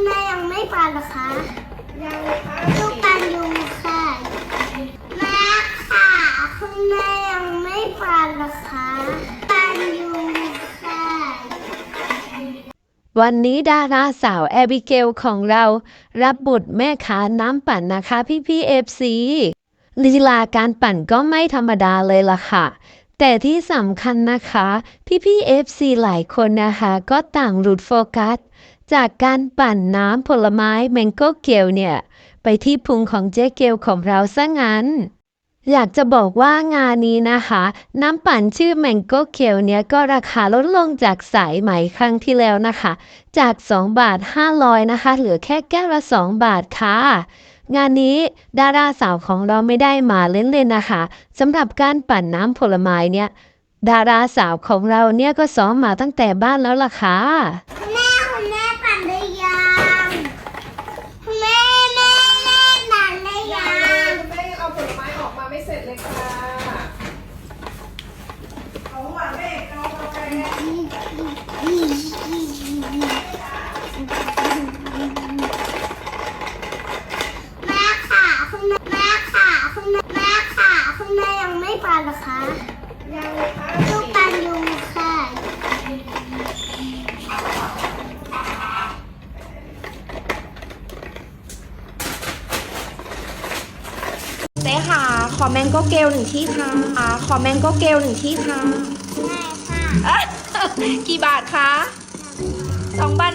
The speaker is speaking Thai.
คุณแม่ยังไม่ปั่นเหรอคะยังเลยค่ะลูกปั่นอยู่ค่ะแม่ค่ะคุณแม่ยังไม่ปั่นเหรอคะปั่นอยู่ค่ะวันนี้ดาราสาวแอบิเกลของเรารับบทแม่ค้าน้ำปั่นนะคะพี่พี่เอฟซีลีลาการปั่นก็ไม่ธรรมดาเลยล่ะค่ะแต่ที่สำคัญนะคะ พี่พี่เอฟซีหลายคนนะคะ ก็ต่างหลุดโฟกัส จากการปั่นน้ำผลไม้แมงโก้เกลเนี่ย ไปที่พุงของเจ๊เกลของเราซะงั้น อยากจะบอกว่างานนี้นะคะ น้ำปั่นชื่อแมงโก้เกลเนี่ยก็ราคาลดลงจากสายไหม่ครั้งที่แล้วนะคะ จาก 2 บาท 500 นะคะ เหลือแค่แก้วละ 2 บาทค่ะงานนี้ดาราสาวของเราไม่ได้มาเล่นๆนะคะสำหรับการปั่นน้ำผลไม้เนี่ย ดาราสาวของเราเนี่ยก็ซ้อมมาตั้งแต่บ้านแล้วล่ะค่ะ แม่ค่ะคุณแม่แม่ค่ะคุณแม่แม่ค่ะ คุณแม่ยังไม่ปลาหรอคะ ยังเลยค่ะ เจ๊ค่ะ ขอแมงโก้เกลหนึ่งที่ค่ะขอแมงโก้เกลหนึ่งที่ค่ะ ได้ค่ะ กี่บาทคะสองบาท